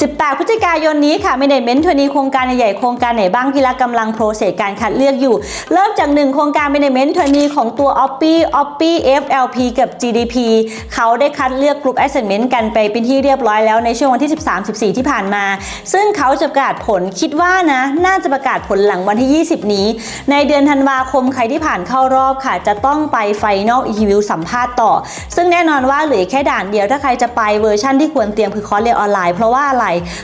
18 พฤศจิกายนนี้ค่ะ Management ทนีโครงการใหญ่ๆโครงการไหนบ้างที่รักกำลังโปรเซสการคัดเลือกอยู่ เริ่มจาก 1 โครงการ Management ทนีของตัว Oppi Oppi FLP กับ GDP เขาได้คัดเลือก Group Assessment กันไปเป็นที่เรียบร้อยแล้วในช่วงวันที่ 13-14 ที่ผ่านมา ซึ่งเขาจะประกาศผลคิดว่านะ น่าจะประกาศผลหลังวันที่ 20 นี้ ในเดือนธันวาคมใครที่ผ่านเข้ารอบค่ะ จะต้องไป Final Interview สัมภาษณ์ต่อ ซึ่งแน่นอนว่าเหลือแค่ด่านเดียวถ้าใครจะไปเวอร์ชั่นที่ควรเตรียมคือคอร์สเรียนออนไลน์เพราะว่าอะไร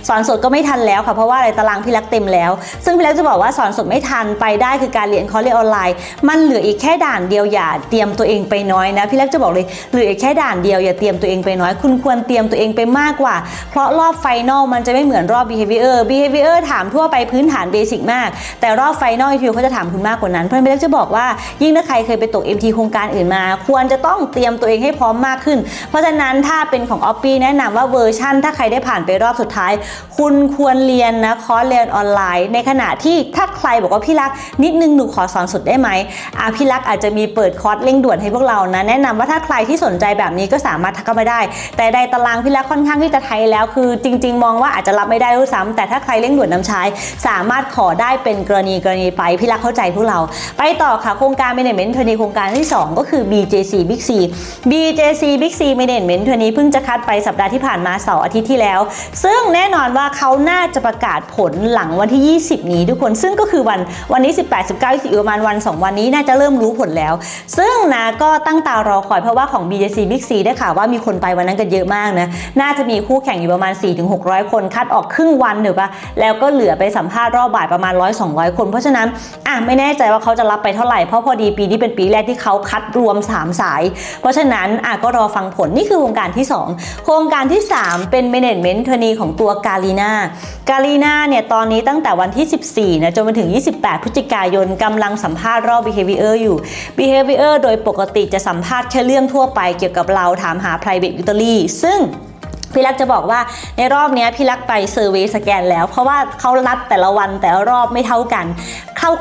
สอนสดก็ไม่ทันแล้วค่ะเพราะว่าอะไรตารางพี่รักเต็มแล้ว ซึ่งพี่รักจะบอกว่าสอนสดไม่ทันไปได้คือการเรียนคอร์สเรียนออนไลน์ มันเหลืออีกแค่ด่านเดียวอย่าเตรียมตัวเองไปน้อยนะพี่รักจะบอกเลยเหลืออีกแค่ด่านเดียวอย่าเตรียมตัวเองไปน้อย คุณควรเตรียมตัวเองไปมากกว่า เพราะรอบไฟนอลมันจะไม่เหมือนรอบ behavior behavior ถามทั่วไปพื้นฐานเบสิกมาก แต่รอบไฟนอลทีเขาจะถามคุณมากกว่านั้น เพราะฉะนั้นพี่รักจะบอกว่ายิ่งถ้าใครเคยไปตก MT โครงการอื่นมา ควรจะต้องเตรียมตัวเองให้พร้อมมากขึ้น เพราะฉะนั้นถ้าเป็นของ o p p i แนะนำว่าเวอร์ชั่น ถ้าใครได้ผ่านไปรอบสุดท้าย คุณควรเรียนนะคอร์สเรียนออนไลน์ ในขณะที่ถ้าใครบอกว่าพี่รักนิดนึงหนูขอสอนสุดได้ไหมอะพี่รักอาจจะมีเปิดคอร์สเร่งด่วนให้พวกเรานะแนะนำว่าถ้าใครที่สนใจแบบนี้ก็สามารถทักเข้ามาได้ แต่ใดตารางพี่รักค่อนข้างที่จะไทยแล้วคือจริง ๆ มองว่าอาจจะรับไม่ได้ด้วยซ้ำแต่ถ้าใครเร่งด่วนนำใช้ สามารถขอได้เป็นกรณีกรณีไปพี่รักเข้าใจพวกเรา ไปต่อค่ะโครงการ Management ทนีโครงการที่ 2 ก็คือ BJC Big C BJC Big C Management ทนีเพิ่งจะคัดไปสัปดาห์ที่ผ่านมาเสาร์อาทิตย์ที่แล้ว ซึ่งแน่นอนว่าเขาน่าจะประกาศผลหลังวันที่ 20 นี้ทุกคน ซึ่งก็คือวันวันนี้ 18 19 20อีกประมาณวัน 2 วันนี้น่าจะเริ่มรู้ผลแล้ว ซึ่งนะก็ตั้งตารอคอยเพราะว่าของ BJC Big C ได้ข่าวว่ามีคนไปวันนั้นกันเยอะมากนะ น่าจะมีคู่แข่งอยู่ประมาณ 4-600 คนคัดออกครึ่งวันหรือปะแล้วก็เหลือไปสัมภาษณ์รอบบ่ายประมาณ 100-200 คน เพราะฉะนั้นอะไม่แน่ใจว่าเขาจะรับไปเท่าไหร่เพราะพอดีปีนี้เป็นปีแรกที่เขาคัดรวม 3 สาย เพราะฉะนั้นอะก็รอฟังผลนี่คือโครงการที่ 2 โครงการที่ 3 เป็น Management เทอนีของตัวกาลีนากาลีนาเนี่ยตอนนี้ตั้งแต่วันที่ 14นะจนไปถึง 28 พฤศจิกายนกำลังสัมภาษณ์รอบ behavior อยู่ behavior โดยปกติจะสัมภาษณ์แค่เรื่องทั่วไปเกี่ยวกับเราถามหา private victory ซึ่งพี่รักจะบอกว่าในรอบนี้พี่รักไปเซอร์เวยสแกนแล้ว เพราะว่าเขารัดแต่ละวันแต่ละรอบไม่เท่ากัน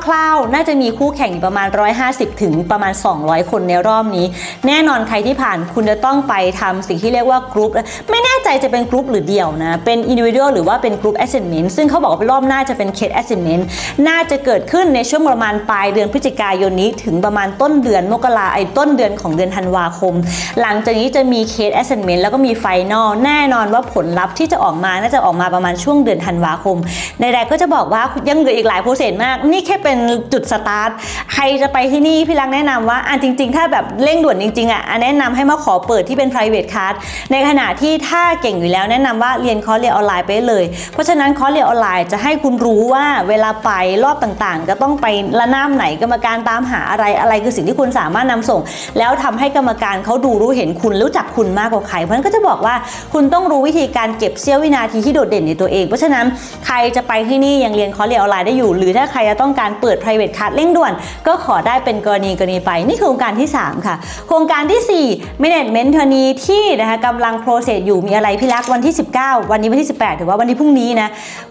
คร่าวๆ น่าจะมีคู่แข่งอยู่ประมาณ 150 ถึงประมาณ 200 คนในรอบนี้ แน่นอนใครที่ผ่านคุณจะต้องไปทำสิ่งที่เรียกว่ากรุ๊ปไม่แน่ใจจะเป็นกรุ๊ปหรือเดี่ยวนะ เป็นอินดิวิ u a l หรือว่าเป็นกรุ๊ป assessment ซึ่งเขาบอกว่ารอบหน้าจะเป็นเคส assessment น่าจะเกิดขึ้นในช่วงประมาณปลายเดือนพฤศจิกายนนี้ ถึงประมาณต้นเดือนมกราไอ้ต้นเดือนของเดือนธันวาคม หลังจากนี้จะมีเคส assessment แล้วก็มี final แน่นอนว่าผลลัพธ์ที่จะออกมาน่าจะออกมาประมาณช่วงเดือนธันวาคมใดๆก็จะบอกว่ายังเหลืออีกหลายโปรเซสมากนี่แค่เป็นจุดสตาร์ทใครจะไปที่นี่พี่รักแนะนำว่าอะจริง ๆ ถ้าแบบเร่งด่วนจริงๆอะอะแนะนำให้มาขอเปิดที่เป็น private class ในขณะที่ถ้าเก่งอยู่แล้วแนะนำว่าเรียนคอร์สเรียนออนไลน์ไปเลย เพราะฉะนั้นคอร์สเรียนออนไลน์จะให้คุณรู้ว่าเวลาไปรอบต่างๆ จะต้องไประนาบไหนกรรมการตามหาอะไรอะไรคือสิ่งที่คุณสามารถนำส่ง แล้วทำให้กรรมการเขาดูรู้เห็นคุณรู้จักคุณมากกว่าใครเพราะฉะนั้นก็จะบอกว่าคุณต้องรู้วิธีการเก็บเสี้ยววินาทีที่โดดเด่นในตัวเอง เพราะฉะนั้นใครจะไปที่นี่ยังเรียนคอร์สเรียนออนไลน์ได้อยู่ หรือถ้าใครจะต้องการเปิด private class เร่งด่วน ก็ขอได้เป็นกรณีกรณีไป นี่คือโครงการที่ 3 ค่ะ โครงการที่ 4 management ทนีที่นะคะกำลัง process อยู่มีอะไรพี่รักวันที่ 19 วันนี้วันที่ 18 ถือว่าวันนี้พรุ่งนี้นะ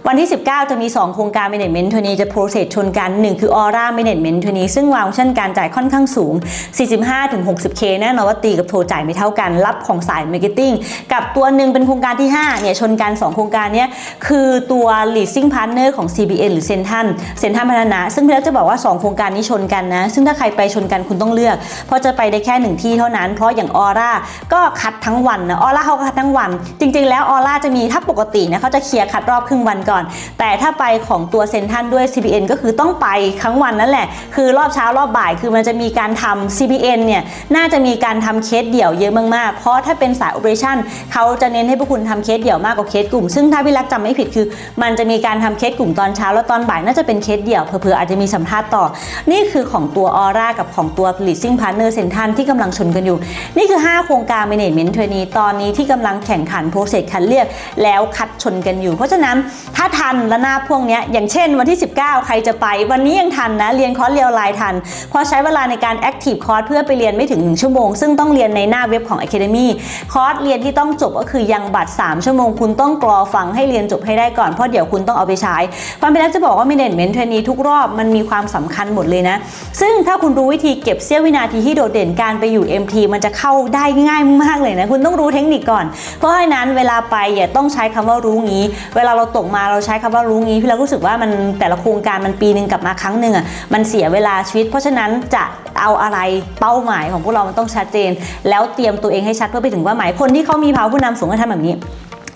วันที่ 19 จะมี 2 โครงการ management ทนีจะ process ชนกัน 1 คือ aura management ทนีซึ่งวางออปชั่นการจ่ายค่อนข้างสูง 45-60k แน่นอนว่าตีกับโทรจ่ายไม่เท่ากันรับของสาย marketing กับตัวหนึ่งเป็นโครงการที่ 5 เนี่ยชนกัน 2 โครงการเนี้ยคือตัว leasing partner ของ CBN หรือ Central Central พัฒนาซึ่งพี่รักจะบอกว่า 2 โครงการนี้ชนกันนะ ซึ่งถ้าใครไปชนกันคุณต้องเลือก เพราะจะไปได้แค่หนึ่งที่เท่านั้น เพราะอย่างออร่าก็คัดทั้งวันนะออร่าเขาก็คัดทั้งวัน จริง ๆ แล้วออร่าจะมีถ้าปกตินะเขาจะเคลียร์คัดรอบครึ่งวันก่อน แต่ถ้าไปของตัวเซนทันด้วย CBN ก็คือต้องไปทั้งวันนั่นแหละ คือรอบเช้ารอบบ่ายคือมันจะมีการทำ CBN เนี่ยน่าจะมีการทำเคสเดี่ยวเยอะมากๆ เพราะถ้าเป็นสาย operation เขาจะเน้นให้พวกคุณทำเคสเดี่ยวมากกว่าเคสกลุ่ม ซึ่งถ้าพี่รักจำไม่ผิดคือ มันจะมีการทำเคสกลุ่มตอนเช้าแล้วตอนบ่ายน่าจะเป็นเคสเดี่ยวเผื่ออาจจะมีสัมภาษณ์ต่อ นี่คือของตัวออร่ากับของตัว leasing partner เซนทันที่กำลังชนกันอยู่ นี่คือ 5 โครงการ management trainee ตอนนี้ที่กำลังแข่งขัน process คัดเลือกแล้วคัดชนกันอยู่ เพราะฉะนั้นถ้าทันและหน้าพวกเนี้ยอย่างเช่นวันที่ 19 ใครจะไป วันนี้ยังทันนะเรียนคอร์สเรียลไลน์ทันพราะใช้เวลาในการ active course เพื่อไปเรียนไม่ถึง 1 ชั่วโมง ซึ่งต้องเรียนในหน้าเว็บของ academy คอร์สเรียนที่ต้องจบก็คือยังบัตร 3 ชั่วโมง คุณต้องกรอฟังให้เรียนจบให้ได้ก่อนเพราะเดี๋ยวคุณต้องเอาไปใช้ความเป็นแล้วจะบอกว่า management trainee ทุกรอบอบมันมีความสำคัญหมดเลยนะ ซึ่งถ้าคุณรู้วิธีเก็บเสี้ยววินาทีที่โดดเด่นการไปอยู่ MT มันจะเข้าได้ง่ายมากเลยนะ คุณต้องรู้เทคนิคก่อน เพราะฉะนั้นเวลาไปอย่าต้องใช้คำว่ารู้งี้ เวลาเราตกมาเราใช้คำว่ารู้งี้พี่เรารู้สึกว่ามันแต่ละโครงการมันปีหนึ่งกลับมาครั้งหนึ่งอะมันเสียเวลาชีวิต เพราะฉะนั้นจะเอาอะไรเป้าหมายของพวกเรามันต้องชัดเจน แล้วเตรียมตัวเองให้ชัดเพื่อไปถึงว่าหมายคนที่เขามีภาวะผู้นำสูงก็ทำแบบนี้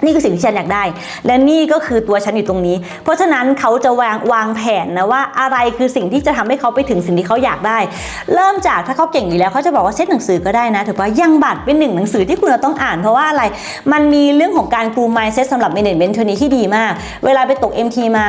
นี่คือสิ่งที่ฉันอยากได้ และนี่ก็คือตัวฉันอยู่ตรงนี้ เพราะฉะนั้นเขาจะวางวางแผนนะว่าอะไรคือสิ่งที่จะทำให้เขาไปถึงสิ่งที่เขาอยากได้ เริ่มจากถ้าเขาเก่งอยู่แล้วเขาจะบอกว่าเซตหนังสือก็ได้นะถือว่ายังบัตรเป็นหนึ่งหนังสือที่คุณจะต้องอ่าน เพราะว่าอะไรมันมีเรื่องของการกรูมายเซตสำหรับ management ตัวนี้ที่ดีมาก เวลาไปตก MT มา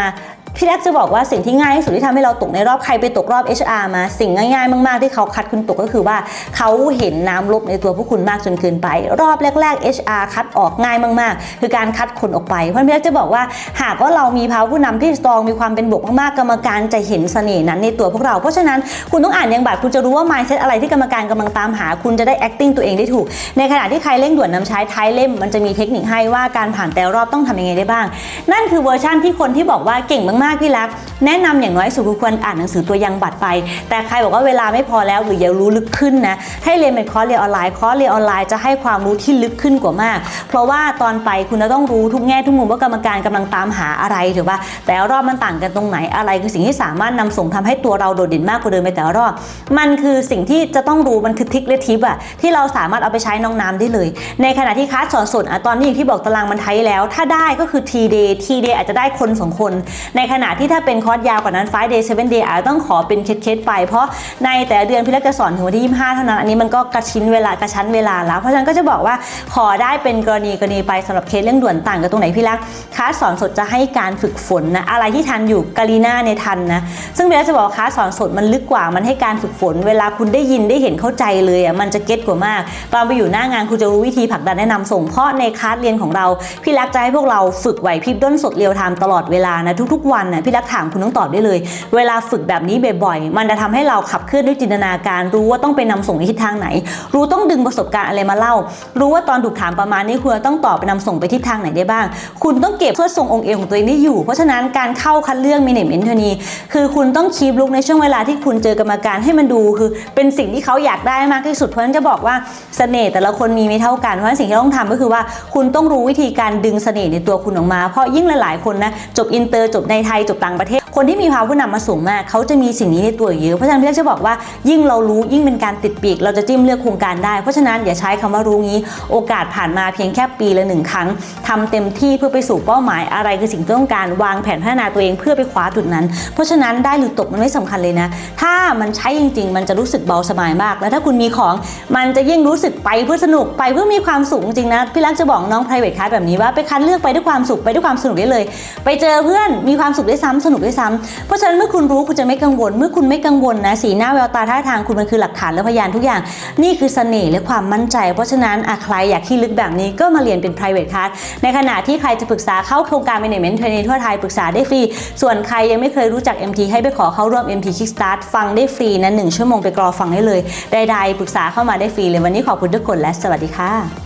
พี่แรกจะบอกว่าสิ่งที่ง่ายที่สุดที่ทำให้เราตกในรอบใครไปตกรอบ HR มา สิ่งง่ายๆ มากๆ ที่เขาคัดคุณตกก็คือว่าเขาเห็นน้ำลบในตัวพวกคุณมากจนเกินไป รอบแรก ๆ HR คัดออกง่ายมากๆ คือการคัดคนออกไป เพราะพี่แรกจะบอกว่าหากว่าเรามีภาวะผู้นำที่สตรองมีความเป็นบวกมากๆกรรมการจะเห็นเสน่ห์นั้นในตัวพวกเรา เพราะฉะนั้นคุณต้องอ่านยังบัตรคุณจะรู้ว่า mindset อะไรที่กรรมการกำลังตามหา คุณจะได้ acting ตัวเองได้ถูก ในขณะที่ใครเร่งด่วนนำใช้ท้ายเล่ม มันจะมีเทคนิคให้ว่าการผ่านแต่รอบต้องทำยังไงได้บ้าง นั่นคือเวอร์ชั่นที่คนที่บอกว่าเก่งมากๆพี่รัก แนะนำอย่างน้อยสุดคือควรอ่านหนังสือตัวยังบัตรไป แต่ใครบอกว่าเวลาไม่พอแล้วหรืออยากรู้ลึกขึ้นนะให้เรียนเป็นคอร์สเรียนออนไลน์คอร์สเรียนออนไลน์จะให้ความรู้ที่ลึกขึ้นกว่ามาก เพราะว่าตอนไปคุณจะต้องรู้ทุกแง่ทุกมุมว่ากรรมการกำลังตามหาอะไรถือว่าแต่ละรอบมันต่างกันตรงไหนอะไรคือสิ่งที่สามารถนำส่งทำให้ตัวเราโดดเด่นมากกว่าเดิมไปแต่ละรอบ มันคือสิ่งที่จะต้องรู้มันคือทิคและทิปอะที่เราสามารถเอาไปใช้น้องน้ำได้เลย ในขณะที่คลาสสอนสดอะตอนนี้อย่างที่บอกตารางมันไทยแล้ว ถ้าได้ก็คือ T day T day อาจจะได้คนสองคนในขณะที่ถ้าเป็นคอร์สยาวกว่านั้น 5 day 7 day อาจจะต้องขอเป็นเคสๆไปเพราะในแต่เดือนพี่เล็กจะสอนถึงวันที่ 25 เท่านั้น อันนี้มันก็กระชิ้นเวลากระชั้นเวลาแล้ว เพราะฉะนั้นก็จะบอกว่าขอได้เป็นกรณีกรณีไปสำหรับเคสเรื่องด่วนต่างกันตรงไหนพี่เล็กคลาสสอนสดจะให้การฝึกฝนนะอะไรที่ทันอยู่กาลีน่าในยทันนะซึ่งพี่เล็กจะบอกว่าคลาสสอนสดมันลึกกว่ามันให้การฝึกฝน เวลาคุณได้ยินได้เห็นเข้าใจเลยอะมันจะเก็ตกว่ามาก ตอนไปอยู่หน้างานคุณจะรู้วิธีผลักดันแนะนำส่งเพราะในคลาสเรียนของเราพี่รักจะให้พวกเราฝึกไหวพริบด้นสดเรียวไทม์ตลอดเวลานะทุกๆวันนะพี่รักถามคุณต้องตอบได้เลย เวลาฝึกแบบนี้บ่อยๆ มันจะทำให้เราขับเคลื่อนด้วยจินตนาการ รู้ว่าต้องไปนำส่งในทิศทางไหน รู้ต้องดึงประสบการณ์อะไรมาเล่า รู้ว่าตอนถูกถามประมาณนี้คุณต้องตอบไปนำส่งไปทิศทางไหนได้บ้าง คุณต้องเก็บเพื่อทรงองค์เอวของตัวเองได้อยู่ เพราะฉะนั้นการเข้าคัดเลือกมินิเมนเทอนีคือคุณต้องคีบลุกในช่วงเวลาที่คุณเจอกรรมการให้มันดูคือ เป็นสิ่งที่เขาอยากได้มากที่สุดเพราะฉะนั้นจะบอกว่าเสน่ห์แต่ละคนมีไม่เท่ากันเพราะฉะนั้นสิ่งที่ต้องทำก็คือว่า คุณต้องรู้วิธีการดึงเสน่ห์ในตัวคุณออกมา เพราะยิ่งหลายๆคนนะจบอินเตอร์จบในไทยจบต่างประเทศ คนที่มีภาวะผู้นำมาสูงมาก เขาจะมีสิ่งนี้ในตัวเยอะ เพราะฉะนั้นพี่เล็กจะบอกว่ายิ่งเรารู้ยิ่งเป็นการติดปีก เราจะจิ้มเลือกโครงการได้ เพราะฉะนั้นอย่าใช้คำว่ารู้งี้ โอกาสผ่านมาเพียงแค่ปีละหนึ่งครั้งทำเต็มที่เพื่อไปสู่เป้าหมายอะไรคือสิ่งที่ต้องการวางแผนพัฒนาตัวเองเพื่อไปคว้าจุดนั้น เพราะฉะนั้นได้หรือตกมันไม่สำคัญเลยนะ ถ้ามันใช้จริง ๆ มันจะรู้สึกเบาสบายมาก แล้วถ้าคุณมีของมันจะยิ่งรู้สึกไปเพื่อสนุกไปเพื่อมีความสุขจริงนะพี่รักจะบอกน้อง private class แบบนี้ว่าไปคัดเลือกไปด้วยความสุขไปด้วยความสนุกได้เลย ไปเจอเพื่อนมีความสุขได้วยซ้ำสนุกได้วยซ้ำเพราะฉะนั้นเมื่อคุณรู้คุณจะไม่กังวล เมื่อคุณไม่กังวลนะสีหน้าแววตาท่าทางคุณมันคือหลักฐานและพยานทุกอย่าง นี่คือเสน่ห์และความมั่นใจ เพราะฉะนั้นอใครอยากที่ลึกแบบนี้ก็มาเรียนเป็น private class ในขณะที่ใครจะปรึกษาเข้าโครงการ management training ทั่วไทยปรึกษาได้ฟรี ส่วนใครยังไม่เคยรู้จัก MT ให้ไปขอเข้าร่วม MT Kickstart ฟังได้ฟรีนะหนึ่งชั่วโมงไปกรอฟังได้เลยใดๆปรึกษาเข้ามาได้ฟรีเลยวันนี้ขอบคุณทุกคนและสวัสดีค่ะ